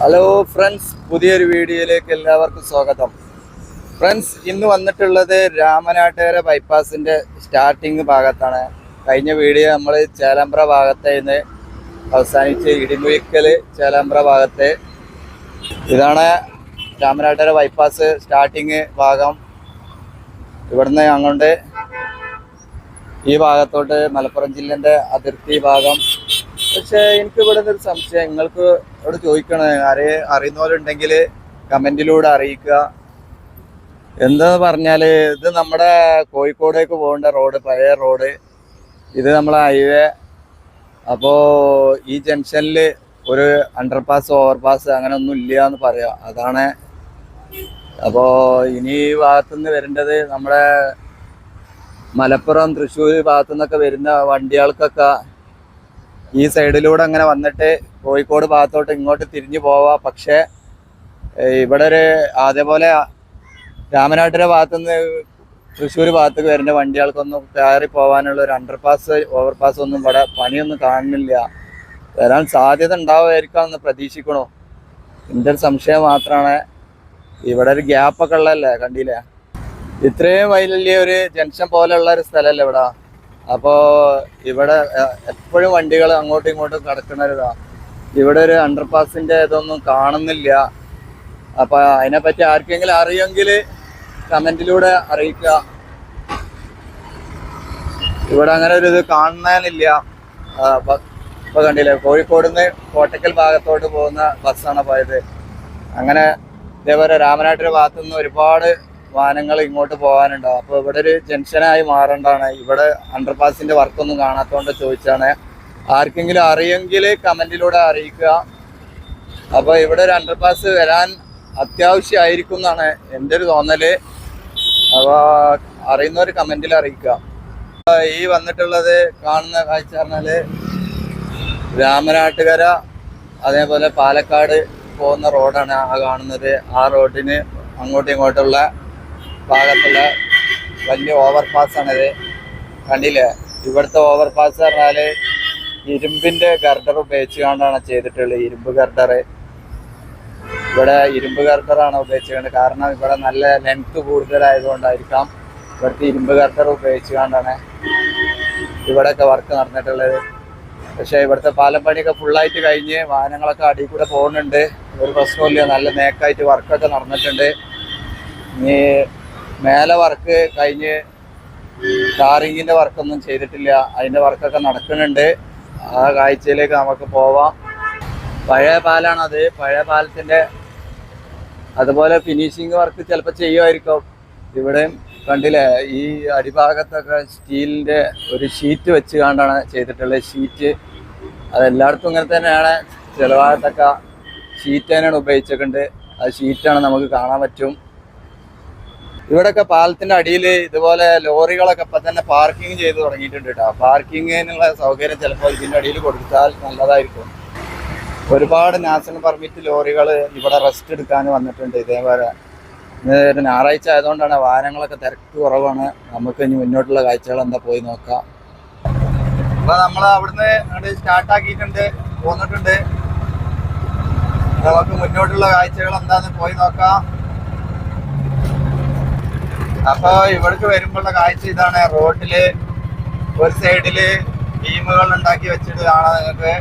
Hello friends പുതിയൊരു വീഡിയോയിലേക്ക് എല്ലാവർക്കും സ്വാഗതം. ഫ്രണ്ട്സ് ഇന്ന് വന്നിട്ടുള്ളത് രാമനാട്ടുകര ബൈപ്പാസിന്റെ സ്റ്റാർട്ടിങ് ഭാഗത്താണ്. കഴിഞ്ഞ വീഡിയോ നമ്മൾ ചേലമ്പ്ര ഭാഗത്തെ നിന്ന് അവസാനിച്ച് ഇടിമുഴിക്കൽ ചേലമ്പ്ര ഭാഗത്തെ. ഇതാണ് രാമനാട്ടുകര ബൈപ്പാസ് സ്റ്റാർട്ടിങ് ഭാഗം. ഇവിടുന്ന് അങ്ങോട്ട് ഈ ഭാഗത്തോട്ട് മലപ്പുറം ജില്ലേന്റെ അതിർത്തി ഭാഗം. പക്ഷേ എനിക്ക് ഇവിടെ ഒരു സംശയം. നിങ്ങൾക്ക് ഇവിടെ ചോദിക്കണേ ആരെ അറിയുന്നവരുണ്ടെങ്കിൽ കമന്റിലൂടെ അറിയിക്കുക. എന്താന്ന് പറഞ്ഞാൽ ഇത് നമ്മുടെ കോഴിക്കോടേക്ക് പോകേണ്ട റോഡ് പഴയ റോഡ്. ഇത് നമ്മളെ ഹൈവേ അപ്പോ ഈ ജംഗ്ഷനിൽ ഒരു അണ്ടർപാസ് ഓവർപാസ് അങ്ങനെ ഒന്നും ഇല്ല എന്ന് പറയാം. അതാണ്. അപ്പോ ഇനി ഈ ഭാഗത്തുനിന്ന് വരേണ്ടത് നമ്മുടെ മലപ്പുറം തൃശ്ശൂർ ഭാഗത്തു നിന്നൊക്കെ വരുന്ന വണ്ടികൾക്കൊക്കെ ഈ സൈഡിലൂടെ അങ്ങനെ വന്നിട്ട് കോഴിക്കോട് ഭാഗത്തോട്ട് ഇങ്ങോട്ട് തിരിഞ്ഞു പോവാ. പക്ഷേ ഇവിടെ ഒരു അതേപോലെ രാമനാട്ടിലെ ഭാഗത്തുനിന്ന് തൃശ്ശൂർ ഭാഗത്തേക്ക് വരുന്ന വണ്ടികൾക്കൊന്നും കയറി പോകാനുള്ള ഒരു അണ്ടർപാസ് ഓവർപാസ് ഒന്നും ഇവിടെ പണിയൊന്നും കാണുന്നില്ല. വരാൻ സാധ്യത ഉണ്ടാവുമായിരിക്കാം എന്ന് പ്രതീക്ഷിക്കണോ എന്റെ ഒരു സംശയം മാത്രമാണ്. ഇവിടെ ഒരു ഗ്യാപ്പൊക്കെ ഉള്ളതല്ലേ കണ്ടില്ലേ? ഇത്രയും വലിയ ഒരു ജംഗ്ഷൻ പോലെയുള്ള ഒരു സ്ഥലമല്ലേ ഇവിടെ? അപ്പോൾ ഇവിടെ എപ്പോഴും വണ്ടികൾ അങ്ങോട്ടും ഇങ്ങോട്ടും കിടക്കണതാ ഇവിടെ ഒരു അണ്ടർപാസിന്റെ ഇതൊന്നും കാണുന്നില്ല. അപ്പൊ അതിനെപ്പറ്റി ആർക്കെങ്കിലും അറിയുമെങ്കിൽ കമന്റിലൂടെ അറിയിക്കുക. ഇവിടെ അങ്ങനെ ഒരു ഇത് കാണുന്നില്ല ഇപ്പൊ കണ്ടില്ലേ കോഴിക്കോട് നിന്ന് കോട്ടക്കൽ ഭാഗത്തോട്ട് പോകുന്ന ബസ്സാണ് പോയത്. അങ്ങനെ ഇതേപോലെ രാമനാട്ടിലെ ഭാഗത്തു നിന്ന് ഒരുപാട് വാഹനങ്ങൾ ഇങ്ങോട്ട് പോകാനുണ്ടാവും. അപ്പോൾ ഇവിടെ ഒരു ജംഗ്ഷനായി മാറേണ്ടതാണ്. ഇവിടെ അണ്ടർപാസിന്റെ വർക്കൊന്നും കാണാത്തതുകൊണ്ട് ചോദിച്ചാണ് ആർക്കെങ്കിലും അറിയെങ്കിൽ കമന്റിലൂടെ അറിയിക്കുക. അപ്പോൾ ഇവിടെ ഒരു അണ്ടർപാസ് വരാൻ അത്യാവശ്യമായിരിക്കും എന്നാണ് എന്റെ ഒരു തോന്നൽ. അപ്പോൾ അറിയുന്നവർ കമന്റിൽ അറിയിക്കുക. ഈ വന്നിട്ടുള്ളത് കാണുന്ന കാഴ്ച പറഞ്ഞാൽ രാമനാട്ടുകര അതേപോലെ പാലക്കാട് പോകുന്ന റോഡാണ് ആ കാണുന്നത്. ആ റോഡിന് അങ്ങോട്ടും ഇങ്ങോട്ടുള്ള ഭാഗത്തുള്ള വലിയ ഓവർപാസ് പാസ്സാണിത് കണ്ടില്ലേ? ഇവിടുത്തെ ഓവർ പാസ് പറഞ്ഞാൽ ഇരുമ്പിന്റെ ഗർഡർ ഉപയോഗിച്ചുകൊണ്ടാണ് ചെയ്തിട്ടുള്ളത് ഇരുമ്പ് ഗർഡർ ഇവിടെ ഇരുമ്പ് ഗർഡറാണ് ഉപയോഗിച്ചുകൊണ്ട്. കാരണം ഇവിടെ നല്ല ലെങ്ത് കൂടുതലായതുകൊണ്ടായിരിക്കാം ഇവിടുത്തെ ഇരുമ്പ് ഗർഡർ ഉപയോഗിച്ചുകൊണ്ടാണ് ഇവിടെയൊക്കെ വർക്ക് നടന്നിട്ടുള്ളത്. പക്ഷേ ഇവിടുത്തെ പാലം പണിയൊക്കെ ഫുള്ളായിട്ട് കഴിഞ്ഞ് വാഹനങ്ങളൊക്കെ അടിയിൽ കൂടെ പോകുന്നുണ്ട്. ഒരു പ്രശ്നമില്ല നല്ല നേക്കായിട്ട് വർക്കൊക്കെ നടന്നിട്ടുണ്ട്. ഇനി മേലെ വർക്ക് കഴിഞ്ഞ് ടാറിങ്ങിന്റെ വർക്കൊന്നും ചെയ്തിട്ടില്ല. അതിന്റെ വർക്കൊക്കെ നടക്കുന്നുണ്ട്. ആ കാഴ്ചയിലേക്ക് നമുക്ക് പോവാം. പഴയ പാലാണത്. പഴയ പാലത്തിന്റെ അതുപോലെ ഫിനിഷിങ് വർക്ക് ചിലപ്പോൾ ചെയ്യുമായിരിക്കും. ഇവിടെ കണ്ടില്ലേ ഈ അടിഭാഗത്തൊക്കെ സ്റ്റീലിന്റെ ഒരു ഷീറ്റ് വെച്ച് കണ്ടാണ് ചെയ്തിട്ടുള്ളത് ഷീറ്റ് അതെല്ലായിടത്തും ഇങ്ങനെ തന്നെയാണ്. ചില ഭാഗത്തൊക്കെ ഷീറ്റ് തന്നെയാണ് ഉപയോഗിച്ചിട്ടുണ്ട്. ആ ഷീറ്റാണ് നമുക്ക് കാണാൻ പറ്റും. ഇവിടെയൊക്കെ പാലത്തിന്റെ അടിയിൽ ഇതുപോലെ ലോറികളൊക്കെ ഇപ്പൊ തന്നെ പാർക്കിംഗ് ചെയ്ത് തുടങ്ങിയിട്ടുണ്ട് കേട്ടോ പാർക്കിങ്ങിനുള്ള സൗകര്യം ചിലപ്പോൾ ഇതിന്റെ അടിയിൽ കൊടുത്താൽ നല്ലതായിരിക്കും. ഒരുപാട് നാഷണൽ പെർമിറ്റ് ലോറികൾ ഇവിടെ റെസ്റ്റ് എടുക്കാൻ വന്നിട്ടുണ്ട് ഇതേപോലെ. ഞായറാഴ്ച ആയതുകൊണ്ടാണ് വാഹനങ്ങളൊക്കെ തിരക്ക് കുറവാണ്. നമുക്ക് ഇനി മുന്നോട്ടുള്ള കാഴ്ചകൾ എന്താ പോയി നോക്കാം. അപ്പൊ നമ്മൾ അവിടുന്ന് സ്റ്റാർട്ട് ആക്കിയിട്ടുണ്ട് പോന്നിട്ടുണ്ട്. നമുക്ക് മുന്നോട്ടുള്ള കാഴ്ചകൾ എന്താന്ന് പോയി നോക്കാം. അപ്പൊ ഇവിടേക്ക് വരുമ്പോഴുള്ള കാഴ്ച ഇതാണ്. റോഡിൽ ഒരു സൈഡിൽ ബീമുകൾ ഉണ്ടാക്കി വെച്ചിട്ട് കാണാം നിങ്ങൾക്ക്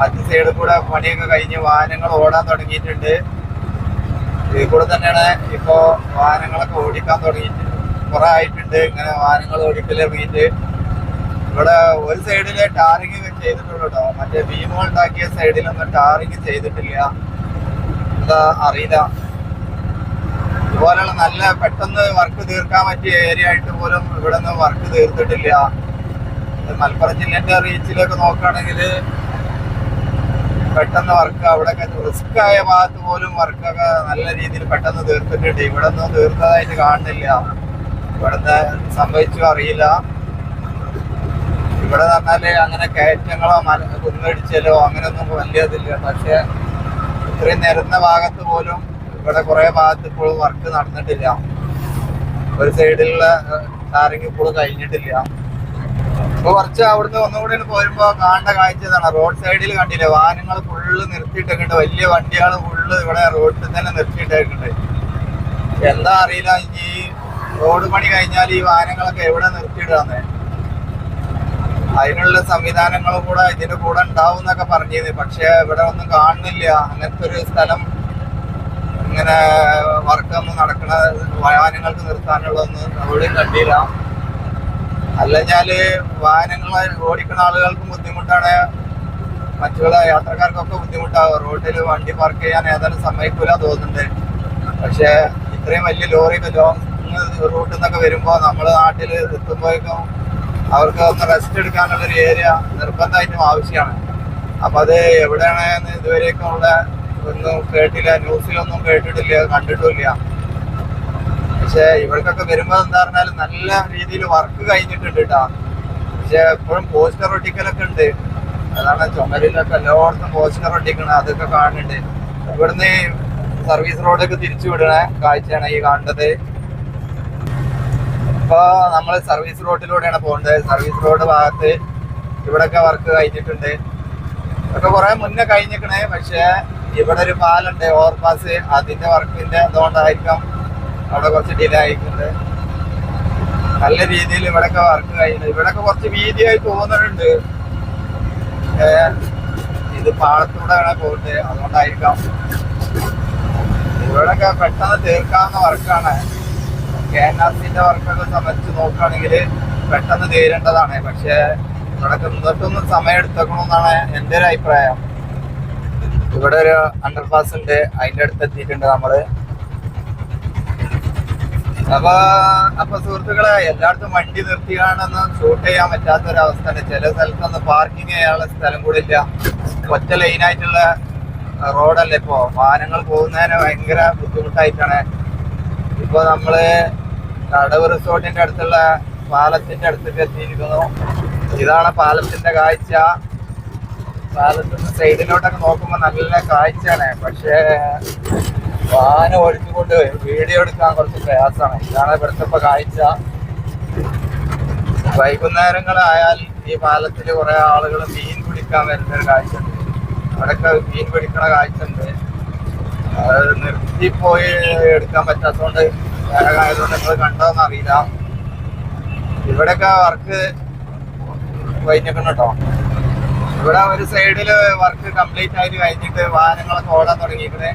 മറ്റു സൈഡിൽ കൂടെ പണിയൊക്കെ കഴിഞ്ഞ് വാഹനങ്ങൾ ഓടാൻ തുടങ്ങിയിട്ടുണ്ട്. ഇതിൽ കൂടെ തന്നെയാണ് ഇപ്പോ വാഹനങ്ങളൊക്കെ ഓടിക്കാൻ തുടങ്ങിയിട്ടുണ്ട് കുറെ ആയിട്ടുണ്ട്. ഇങ്ങനെ വാഹനങ്ങൾ ഓടിക്കൽ തുടങ്ങിയിട്ട്. ഇവിടെ ഒരു സൈഡിൽ ടാറിങ് ചെയ്തിട്ടുള്ളൂ കേട്ടോ. മറ്റേ ബീമുകൾ ഉണ്ടാക്കിയ സൈഡിലൊന്നും ടാറിങ് ചെയ്തിട്ടില്ല. എന്താ അറിയില്ല. ഇതുപോലെയുള്ള നല്ല പെട്ടെന്ന് വർക്ക് തീർക്കാൻ പറ്റിയ ഏരിയ ആയിട്ട് പോലും ഇവിടെ നിന്ന് വർക്ക് തീർത്തിട്ടില്ല. മലപ്പുറം ജില്ലേന്റെ റീച്ചിലൊക്കെ നോക്കുകയാണെങ്കിൽ പെട്ടെന്ന് വർക്ക് അവിടെ റിസ്ക് ആയ ഭാഗത്ത് പോലും വർക്കൊക്കെ നല്ല രീതിയിൽ പെട്ടെന്ന് തീർത്തിട്ടുണ്ട്. ഇവിടെ ഒന്നും തീർത്തതായിട്ട് കാണുന്നില്ല. ഇവിടുന്ന് സംഭവിച്ചു അറിയില്ല. ഇവിടെ പറഞ്ഞാൽ അങ്ങനെ കയറ്റങ്ങളോ മല കുന്നിടിച്ചലോ അങ്ങനെയൊന്നും വലിയ ഇതില്ല പക്ഷെ ഇത്രയും നിരന്ന ഭാഗത്ത് പോലും ഇവിടെ കുറെ ഭാഗത്ത് ഇപ്പോഴും വർക്ക് നടന്നിട്ടില്ല. ഒരു സൈഡിലുള്ള ടാറിങ് ഇപ്പോഴും കഴിഞ്ഞിട്ടില്ല. അപ്പൊ കുറച്ച് അവിടുന്ന് ഒന്നുകൂടി പോരുമ്പോ കാണേണ്ട കാഴ്ച ഇതാണ്. റോഡ് സൈഡിൽ കണ്ടില്ലേ വാഹനങ്ങൾ ഫുള്ള് നിർത്തിയിട്ടൊക്കെ വലിയ വണ്ടികൾ ഫുള്ള് ഇവിടെ റോഡിൽ തന്നെ നിർത്തിയിട്ടേക്കുണ്ട് എന്താ അറിയില്ല ഈ റോഡ് പണി കഴിഞ്ഞാൽ ഈ വാഹനങ്ങളൊക്കെ എവിടെ നിർത്തിയിടാന്ന്. അതിനുള്ള സംവിധാനങ്ങളും കൂടെ ഇതിന്റെ കൂടെ ഉണ്ടാവും എന്നൊക്കെ പറഞ്ഞിരുന്നു. പക്ഷെ ഇവിടെ ഒന്നും കാണുന്നില്ല. അങ്ങനത്തെ ഒരു സ്ഥലം ഇങ്ങനെ വർക്കൊന്നും നടക്കണ വാഹനങ്ങൾക്ക് നിർത്താനുള്ളതൊന്നും എവിടെയും കണ്ടില്ല. അല്ലെങ്കിൽ വാഹനങ്ങൾ ഓടിക്കുന്ന ആളുകൾക്കും ബുദ്ധിമുട്ടാണ്. മറ്റുള്ള യാത്രക്കാർക്കൊക്കെ ബുദ്ധിമുട്ടാകും റോഡിൽ വണ്ടി പാർക്ക് ചെയ്യാൻ ഏതായാലും സമ്മതിക്കൂല തോന്നുന്നുണ്ട്. പക്ഷെ ഇത്രയും വലിയ ലോറി ലോങ് റൂട്ടിൽ നിന്നൊക്കെ വരുമ്പോൾ നമ്മുടെ നാട്ടിൽ എത്തുമ്പോഴേക്കും അവർക്ക് ഒന്ന് റെസ്റ്റ് എടുക്കാനുള്ളൊരു ഏരിയ നിർബന്ധമായിട്ടും ആവശ്യമാണ്. അപ്പം അത് എവിടെയാണ് ഇതുവരെയൊക്കെ ഉള്ള ഒന്നും കേട്ടില്ല ന്യൂസിലൊന്നും കേട്ടിട്ടില്ല കണ്ടിട്ടില്ല പക്ഷെ ഇവർക്കൊക്കെ വരുമ്പോ എന്താ പറഞ്ഞാൽ നല്ല രീതിയിൽ വർക്ക് കഴിഞ്ഞിട്ടുണ്ട് കേട്ടാ പക്ഷെ എപ്പോഴും പോസ്റ്റർ ഒട്ടിക്കലൊക്കെ ഉണ്ട്. അതാണ് ചുമരിലൊക്കെ എല്ലായിടത്തും പോസ്റ്റർ ഒട്ടിക്കണ അതൊക്കെ കാണുന്നുണ്ട്. ഇവിടുന്ന് സർവീസ് റോഡൊക്കെ തിരിച്ചു വിടണ കാഴ്ചയാണ് ഈ കാണുന്നത്. ഇപ്പോൾ നമ്മൾ സർവീസ് റോഡിലൂടെയാണ് പോകുന്നത് സർവീസ് റോഡ് ഭാഗത്ത് ഇവിടൊക്കെ വർക്ക് കഴിഞ്ഞിട്ടുണ്ട്. ഒക്കെ കുറെ മുന്നേ കഴിഞ്ഞിരിക്കണേ പക്ഷെ ഇവിടെ ഒരു പാലുണ്ട് ഓവർപാസ് അതിന്റെ വർക്കിന്റെ അതുകൊണ്ടായിരിക്കാം അവിടെ കുറച്ച് ഡിലേ ആയിട്ടുണ്ട്. നല്ല രീതിയിൽ ഇവിടൊക്കെ വർക്ക് കഴിഞ്ഞു. ഇവിടൊക്കെ കുറച്ച് വീതിയായി തോന്നുന്നുണ്ട് ഇത് പാടത്തൂടെയാണ് പോകുന്നത്. അതുകൊണ്ടായിരിക്കാം. ഇവിടൊക്കെ പെട്ടെന്ന് തീർക്കാവുന്ന വർക്കാണ് കെ എൻ ആർ സിന്റെ വർക്കൊക്കെ സംബന്ധിച്ച് നോക്കുകയാണെങ്കിൽ പെട്ടെന്ന് തീരേണ്ടതാണ്. പക്ഷേ ഇവിടൊക്കെ നിന്നിട്ടൊന്നും സമയം എടുത്തേക്കണമെന്നാണ് എന്റെ ഒരു അഭിപ്രായം. ഇവിടെ ഒരു അണ്ടർപാസ് ഉണ്ട്. അതിന്റെ അടുത്ത് എത്തിയിട്ടുണ്ട് നമ്മൾ. അപ്പൊ അപ്പൊ സുഹൃത്തുക്കളെ എല്ലായിടത്തും വണ്ടി നിർത്തിയാണെന്ന് ഷൂട്ട് ചെയ്യാൻ പറ്റാത്ത ഒരു അവസ്ഥ ഉണ്ട്. ചില സ്ഥലത്തൊന്നും പാർക്കിംഗ് ചെയ്യാനുള്ള സ്ഥലം കൂടി ഇല്ല. ഒറ്റ ലൈനായിട്ടുള്ള റോഡല്ലേ ഇപ്പോ? വാഹനങ്ങൾ പോകുന്നതിന് ഭയങ്കര ബുദ്ധിമുട്ടായിട്ടാണ്. ഇപ്പൊ നമ്മൾ കടവ് റിസോർട്ടിന്റെ അടുത്തുള്ള പാലത്തിന്റെ അടുത്തേക്ക് എത്തിയിരിക്കുന്നു. ഇതാണ് പാലത്തിന്റെ കാഴ്ച. സൈഡിലോട്ടൊക്കെ നോക്കുമ്പോ നല്ല കാഴ്ചയാണ്. പക്ഷേ വാഹനം ഒഴിച്ചുകൊണ്ട് വീഡിയോ എടുക്കാൻ കുറച്ച് പ്രയാസമാണ്. ഇതാണ് ഇവിടുത്തെ ഇപ്പൊ കാഴ്ച. വൈകുന്നേരങ്ങളായാൽ ഈ പാലത്തിൽ കുറെ ആളുകൾ മീൻ പിടിക്കാൻ വരുന്ന ഒരു കാഴ്ച ഉണ്ട് അവിടെയൊക്കെ മീൻ പിടിക്കണ കാഴ്ച ഉണ്ട് അത് നിർത്തിപ്പോയി എടുക്കാൻ പറ്റാത്തതുകൊണ്ട് വേഗമായതുകൊണ്ട് നിങ്ങൾ കണ്ടോന്ന് അറിയില്ല. ഇവിടെയൊക്കെ വർക്ക് കഴിഞ്ഞിട്ടുണ്ട് കേട്ടോ. ഇവിടെ ഒരു സൈഡിൽ വർക്ക് കംപ്ലീറ്റ് ആയിട്ട് കഴിഞ്ഞിട്ട് വാഹനങ്ങളൊക്കെ ഓടാൻ തുടങ്ങിയിരിക്കണേ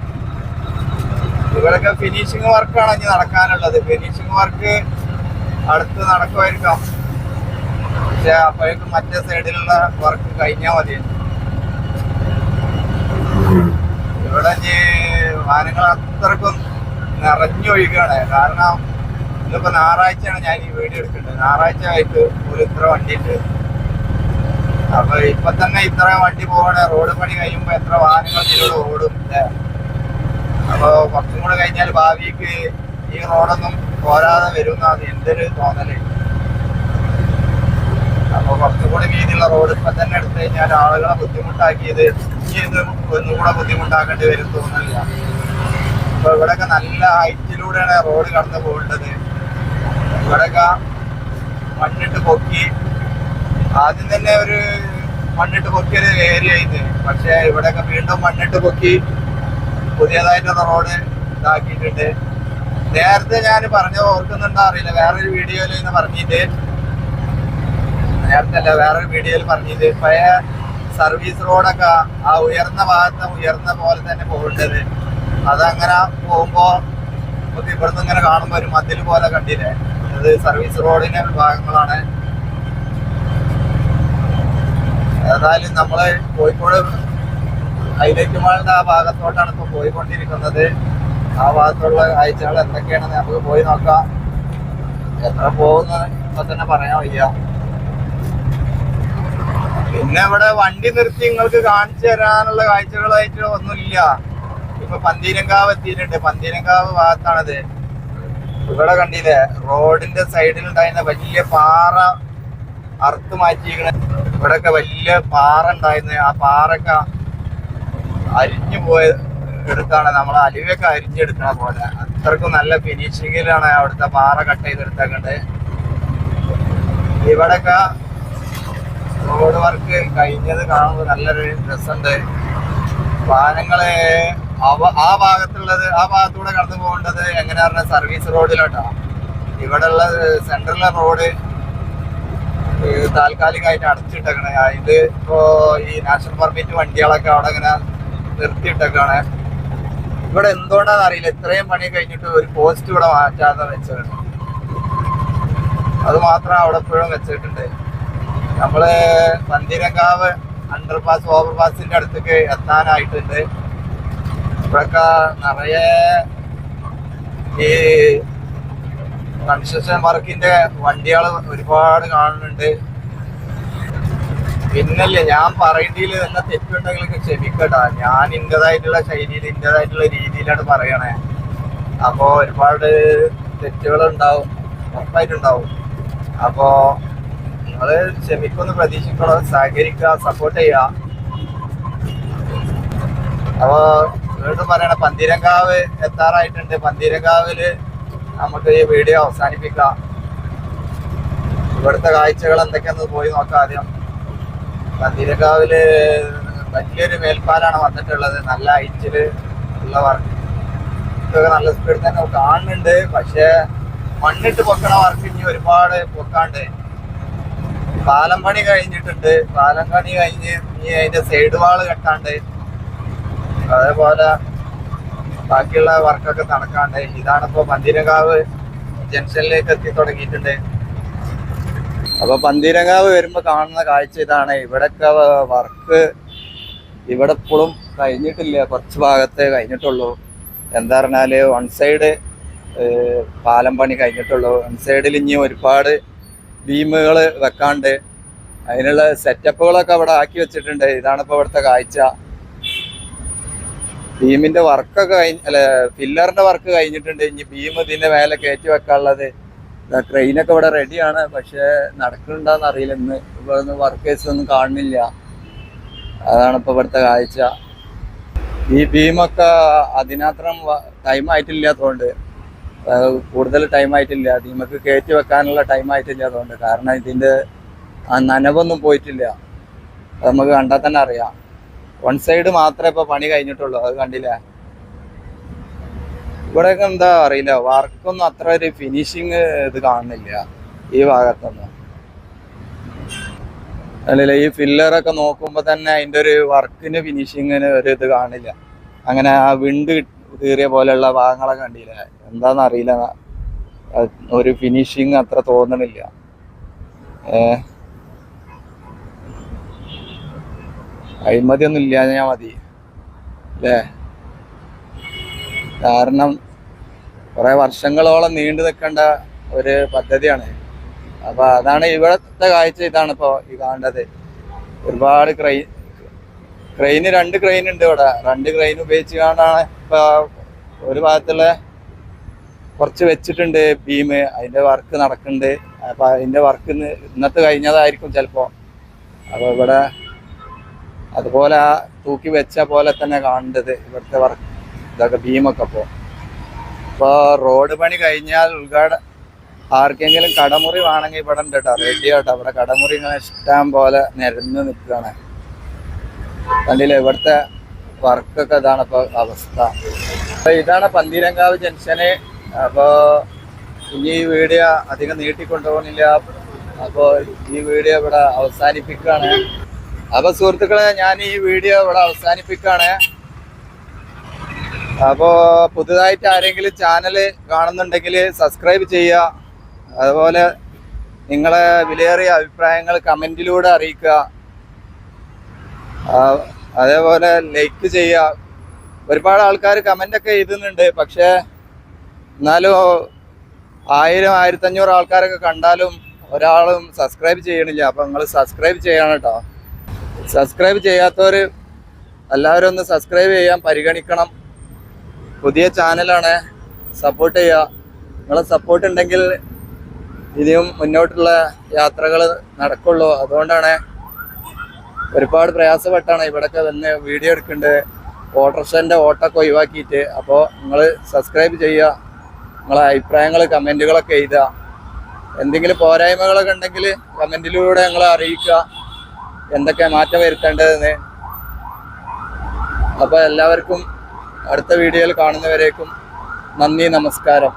ഇവിടെയൊക്കെ ഫിനിഷിങ് വർക്കാണ് ഇനി നടക്കാനുള്ളത്. ഫിനിഷിങ് വർക്ക് അടുത്ത് നടക്കുമായിരിക്കാം. പക്ഷെ അപ്പോഴേക്കും മറ്റേ സൈഡിലുള്ള വർക്ക് കഴിഞ്ഞാൽ മതി. ഇവിടെ ഇനി വാഹനങ്ങൾ അത്രക്കും നിറഞ്ഞൊഴുകയാണ് കാരണം ഇന്നിപ്പോ ഞായറാഴ്ചയാണ് ഞാൻ ഈ വീഡിയോ എടുക്കുന്നത്. ഞായറാഴ്ച ആയിട്ട് ഒരു ഇത്ര വണ്ടി ഉണ്ട് അപ്പൊ ഇപ്പൊ തന്നെ ഇത്ര വണ്ടി പോകണ റോഡ് പണി കഴിയുമ്പോ എത്ര വാഹനങ്ങൾ ഇതിലൂടെ ഓടും അപ്പൊ കുറച്ചും കൂടെ കഴിഞ്ഞാൽ ഭാവിക്ക് ഈ റോഡൊന്നും പോരാതെ വരും എന്നാണ് എന്റെ ഒരു തോന്നൽ. അപ്പൊ കുറച്ചും കൂടെ വീതിയുള്ള റോഡ് ഇപ്പൊ തന്നെ എടുത്തു കഴിഞ്ഞാൽ ആളുകളെ ബുദ്ധിമുട്ടാക്കിയത് ഇനി ഇത് ഒന്നും കൂടെ ബുദ്ധിമുട്ടാക്കേണ്ടി വരും തോന്നില്ല അപ്പൊ ഇവിടെയൊക്കെ നല്ല ഹൈറ്റിലൂടെയാണ് റോഡ് കടന്നു പോകേണ്ടത്. ഇവിടെയൊക്കെ മണ്ണിട്ട് പൊക്കി ആദ്യം തന്നെ ഒരു മണ്ണിട്ട് പൊക്കിയൊരു ഏരിയ ഇത് പക്ഷെ ഇവിടെയൊക്കെ വീണ്ടും മണ്ണിട്ട് പൊക്കി പുതിയതായിട്ടുള്ള റോഡ് ഇതാക്കിയിട്ടുണ്ട്. നേരത്തെ ഞാൻ പറഞ്ഞ ഓർക്കുന്നുണ്ടോ അറിയില്ല. വേറൊരു വീഡിയോയിൽ ഇന്ന് പറഞ്ഞിട്ട്. നേരത്തെ അല്ല വേറൊരു വീഡിയോയിൽ പറഞ്ഞിട്ട്. പഴയ സർവീസ് റോഡൊക്കെ ആ ഉയർന്ന ഭാഗത്ത് ഉയർന്ന പോലെ തന്നെ പോകേണ്ടത്. അതങ്ങനെ പോകുമ്പോ നമുക്ക് ഇവിടുന്ന് ഇങ്ങനെ കാണുമ്പോ ഒരു മതിൽ പോലെ കണ്ടില്ലേ? അത് സർവീസ് റോഡിന്റെ ഭാഗങ്ങളാണ്. ഏതായാലും നമ്മൾ കോഴിക്കോട് ഹൈലൈറ്റ് മാളിന്റെ ആ ഭാഗത്തോട്ടാണ് ഇപ്പോൾ പോയിക്കൊണ്ടിരിക്കുന്നത്. ആ ഭാഗത്തുള്ള കാഴ്ചകൾ എന്തൊക്കെയാണെന്ന് നമുക്ക് പോയി നോക്കാം. എത്ര പോകുന്നു ഇപ്പൊ തന്നെ പറയാൻ വയ്യ. പിന്നെ ഇവിടെ വണ്ടി നിർത്തി നിങ്ങൾക്ക് കാണിച്ചു തരാനുള്ള കാഴ്ചകളായിട്ട് ഒന്നുമില്ല. ഇപ്പൊ പന്തീരങ്കാവ് എത്തിയിട്ടുണ്ട്. പന്തീരങ്കാവ് ഭാഗത്താണത്. ഇവിടെ കണ്ടില്ലേ? റോഡിന്റെ സൈഡിൽ ഉണ്ടായിരുന്ന വലിയ പാറ അറുത്ത് മാറ്റിയിരിക്കണ ഇവിടെയൊക്കെ വലിയ പാറ ഉണ്ടായിരുന്നു. ആ പാറൊക്കെ അരിഞ്ഞു പോയ എടുത്താണ്. നമ്മൾ അലുവയൊക്കെ അരിഞ്ഞെടുക്കണ പോലെ. അത്രക്കും നല്ല ഫിനിഷിങ്ങിലാണ് അവിടുത്തെ പാറ കട്ട് ചെയ്തെടുത്തേക്കണ്ട് ഇവിടെയൊക്കെ റോഡ് വർക്ക് കഴിഞ്ഞത് കാണുമ്പോൾ നല്ലൊരു രസമുണ്ട്. വാഹനങ്ങൾ അവ- ആ ഭാഗത്തുള്ളത് ആ ഭാഗത്തൂടെ കടന്നു പോകേണ്ടത് എങ്ങനെയാ പറഞ്ഞ സർവീസ് റോഡിലോട്ടാ. ഇവിടെ ഉള്ള സെൻട്രലിലെ റോഡ് ഏഹ് താൽക്കാലികമായിട്ട് അടച്ചിട്ടേക്കണേ. അതിൽ ഇപ്പോ ഈ നാഷണൽ പെർമിറ്റ് വണ്ടികളൊക്കെ അവിടെ ഇങ്ങനെ നിർത്തിയിട്ടേക്കാണ്. ഇവിടെ എന്തുകൊണ്ടാന്ന് അറിയില്ല. ഇത്രയും പണി കഴിഞ്ഞിട്ട് ഒരു പോസ്റ്റ് ഇവിടെ മാറ്റാതെ വെച്ചിട്ടുണ്ട് അത് മാത്രം അവിടെ എപ്പോഴും വെച്ചിട്ടുണ്ട് നമ്മൾ പന്തിരങ്കാവ് അണ്ടർപാസ് ഓവർപാസിന്റെ അടുത്തേക്ക് എത്താനായിട്ടുണ്ട്. ഇവിടൊക്കെ നിറയെ ഈ കൺസ്ട്രക്ഷൻ വർക്കിന്റെ വണ്ടികൾ ഒരുപാട് കാണുന്നുണ്ട്. പിന്നല്ലേ ഞാൻ പറയേണ്ടതിൽ തന്നെ തെറ്റുണ്ടെങ്കിലൊക്കെ ക്ഷമിക്കട്ടാ. ഞാൻ ഇന്റേതായിട്ടുള്ള ശൈലിയിൽ ഇന്റേതായിട്ടുള്ള രീതിയിലാണ് പറയണേ. അപ്പോ ഒരുപാട് തെറ്റുകൾ ഉണ്ടാവും ഉറപ്പായിട്ടുണ്ടാവും. അപ്പോ നിങ്ങൾ ക്ഷമിക്കുമെന്ന് പ്രതീക്ഷിക്കണം സഹകരിക്കുക സപ്പോർട്ട് ചെയ്യുക. അപ്പോ വീണ്ടും പറയണ പന്തീരങ്കാവ് എത്താറായിട്ടുണ്ട്. പന്തീരങ്കാവിൽ നമുക്ക് ഈ വീഡിയോ അവസാനിപ്പിക്കാം. ഇവിടുത്തെ കാഴ്ചകൾ എന്തൊക്കെയാണെന്ന് പോയി നോക്കാം ആദ്യം. പന്തീരങ്കാവിൽ വലിയൊരു മേൽപ്പാലാണ് വന്നിട്ടുള്ളത്. നല്ല ഐറ്റിൽ ഉള്ള വർക്ക് ഇതൊക്കെ നല്ല സ്പീഡിൽ തന്നെ കാണുന്നുണ്ട്. പക്ഷെ മണ്ണിട്ട് പൊക്കണ വർക്ക് ഇനി ഒരുപാട് പൊക്കാണ്ട്. പാലം പണി കഴിഞ്ഞിട്ടുണ്ട്. പാലം പണി കഴിഞ്ഞ് ഇനി അതിന്റെ സൈഡ് വാൾ കെട്ടാണ്ട്. അതേപോലെ ബാക്കിയുള്ള വർക്കൊക്കെ നടക്കാണ്ട്. ഇതാണിപ്പോ പന്തീരങ്കാവ് ജംഗ്ഷനിലേക്ക് എത്തി തുടങ്ങിയിട്ടുണ്ട്. അപ്പൊ പന്തീരങ്കാവ് വരുമ്പോ കാണുന്ന കാഴ്ച ഇതാണ്. ഇവിടൊക്കെ വർക്ക് ഇവിടെ ഇപ്പോഴും കഴിഞ്ഞിട്ടില്ല. കുറച്ച് ഭാഗത്ത് കഴിഞ്ഞിട്ടുള്ളൂ. എന്താ പറഞ്ഞാൽ വൺ സൈഡ് പാലം പണി കഴിഞ്ഞിട്ടുള്ളൂ. വൺ സൈഡിൽ ഇനി ഒരുപാട് ബീമുകൾ വെക്കാണ്ട്. അതിനുള്ള സെറ്റപ്പുകളൊക്കെ അവിടെ ആക്കി വെച്ചിട്ടുണ്ട്. ഇതാണിപ്പോ ഇവിടുത്തെ കാഴ്ച. ബീമിന്റെ വർക്കൊക്കെ കഴിഞ്ഞ അല്ല പില്ലറിന്റെ വർക്ക് കഴിഞ്ഞിട്ടുണ്ട്. ഇനി ബീം ഇതിന്റെ മേലെ കയറ്റി വെക്കാനുള്ളത്. ട്രെയിനൊക്കെ ഇവിടെ റെഡിയാണ് പക്ഷെ നടക്കുന്നുണ്ടോന്ന് അറിയില്ല. ഇന്ന് ഇവിടെ വർക്കേഴ്സ് ഒന്നും കാണുന്നില്ല. അതാണ് ഇപ്പൊ ഇവിടുത്തെ കാഴ്ച. ഈ ബീമൊക്കെ അതിനത്രം ടൈം ആയിട്ടില്ലാത്തതുകൊണ്ട് കൂടുതൽ ടൈം ആയിട്ടില്ല. ബീമൊക്കെ കയറ്റി വെക്കാനുള്ള ടൈം ആയിട്ടില്ലാത്തതുകൊണ്ട് കാരണം ഇതിന്റെ നനവൊന്നും പോയിട്ടില്ല. നമുക്ക് കണ്ടാൽ തന്നെ അറിയാം. വൺ സൈഡ് മാത്രമേ ഇപ്പൊ പണി കഴിഞ്ഞിട്ടുള്ളൂ അത് കണ്ടില്ല? ഇവിടെ എന്താ അറിയില്ല വർക്കൊന്നും അത്ര ഒരു ഫിനിഷിങ് ഇത് കാണുന്നില്ല ഈ ഭാഗത്തൊന്നും. അല്ലല്ല ഈ ഫില്ലറൊക്കെ നോക്കുമ്പോ തന്നെ അതിന്റെ ഒരു വർക്കിന് ഫിനിഷിങ്ങിന് ഒരു ഇത് കാണില്ല. അങ്ങനെ ആ വിണ്ട് കീറിയ പോലെയുള്ള ഭാഗങ്ങളൊക്കെ കണ്ടില്ല? എന്താന്ന് അറിയില്ല ഒരു ഫിനിഷിങ് അത്ര തോന്നണില്ല. ഏ അഴിമതിയൊന്നും ഇല്ലാതെ ഞാൻ മതി. അല്ലേ? കാരണം കുറെ വർഷങ്ങളോളം നീണ്ടു നിൽക്കേണ്ട ഒരു പദ്ധതിയാണ്. അപ്പൊ അതാണ് ഇവിടത്തെ കാഴ്ച ഇതാണ് ഈ കാണേണ്ടത്. ഒരുപാട് ക്രൈ ക്രെയിന് രണ്ട് ക്രെയിൻ ഉണ്ട് ഇവിടെ. രണ്ട് ക്രെയിൻ ഉപയോഗിച്ച് കൊണ്ടാണ് ഇപ്പൊ ഒരു ഭാഗത്തുള്ള കുറച്ച് വെച്ചിട്ടുണ്ട് ബീം അതിന്റെ വർക്ക് നടക്കുന്നുണ്ട്. അപ്പൊ അതിന്റെ വർക്ക് ഇന്നത്തെ കഴിഞ്ഞതായിരിക്കും ചിലപ്പോ അപ്പൊ ഇവിടെ അതുപോലെ ആ തൂക്കി വെച്ച പോലെ തന്നെ കാണേണ്ടത് ഇവിടുത്തെ വർക്ക് ഇതൊക്കെ ഭീമൊക്കെ ഇപ്പോൾ റോഡ് പണി കഴിഞ്ഞാൽ ഉദ്ഘാട ആർക്കെങ്കിലും കടമുറി വേണമെങ്കിൽ ഇവിടെ ഉണ്ട് കേട്ടോ. റെഡി ആട്ടോ. ഇവിടെ കടമുറി ഇങ്ങനെ ഇഷ്ടം പോലെ നിരന്ന് നിൽക്കുകയാണ്. കണ്ടില്ലേ? ഇവിടുത്തെ വർക്കൊക്കെ ഇതാണ് ഇപ്പോൾ അവസ്ഥ. അപ്പൊ ഇതാണ് പന്തീരങ്കാവ് ജംഗ്ഷന്. അപ്പോൾ ഇനി ഈ വീഡിയോ അധികം നീട്ടിക്കൊണ്ടുപോകുന്നില്ല. അപ്പോൾ ഈ വീഡിയോ ഇവിടെ അവസാനിപ്പിക്കുകയാണ്. അപ്പൊ സുഹൃത്തുക്കളെ ഞാൻ ഈ വീഡിയോ ഇവിടെ അവസാനിപ്പിക്കുകയാണ്. അപ്പോ പുതുതായിട്ട് ആരെങ്കിലും ചാനൽ കാണുന്നുണ്ടെങ്കിൽ സബ്സ്ക്രൈബ് ചെയ്യുക. അതുപോലെ നിങ്ങളെ വിലയേറിയ അഭിപ്രായങ്ങൾ കമന്റിലൂടെ അറിയിക്കുക. അതേപോലെ ലൈക്ക് ചെയ്യുക. ഒരുപാട് ആൾക്കാർ കമന്റ് ഒക്കെ എഴുതുന്നുണ്ട്. പക്ഷേ എന്നാലും ആയിരം ആയിരത്തഞ്ഞൂറ് ആൾക്കാരൊക്കെ കണ്ടാലും ഒരാളും സബ്സ്ക്രൈബ് ചെയ്യണില്ല. അപ്പം നിങ്ങൾ സബ്സ്ക്രൈബ് ചെയ്യണം കേട്ടോ. സബ്സ്ക്രൈബ് ചെയ്യാത്തവർ എല്ലാവരും ഒന്ന് സബ്സ്ക്രൈബ് ചെയ്യാൻ പരിഗണിക്കണം. പുതിയ ചാനലാണ് സപ്പോർട്ട് ചെയ്യുക നിങ്ങളെ സപ്പോർട്ട് ഉണ്ടെങ്കിൽ ഇനിയും മുന്നോട്ടുള്ള യാത്രകൾ നടക്കുള്ളൂ. അതുകൊണ്ടാണ് ഒരുപാട് പ്രയാസപ്പെട്ടാണ് ഇവിടെയൊക്കെ തന്നെ വീഡിയോ എടുക്കേണ്ടത് ഓട്ടോറിക്ഷന്റെ ഓട്ടൊക്കെ ഒഴിവാക്കിയിട്ട്. അപ്പോൾ നിങ്ങൾ സബ്സ്ക്രൈബ് ചെയ്യുക നിങ്ങളെ അഭിപ്രായങ്ങൾ കമന്റുകളൊക്കെ എഴുതുക എന്തെങ്കിലും പോരായ്മകളൊക്കെ ഉണ്ടെങ്കിൽ കമന്റിലൂടെ ഞങ്ങളെ അറിയിക്കുക. എന്തൊക്കെ മാറ്റം വരുത്തേണ്ടതെന്ന്. അപ്പോൾ എല്ലാവർക്കും അടുത്ത വീഡിയോയിൽ കാണുന്നവരേക്കും നന്ദി നമസ്കാരം.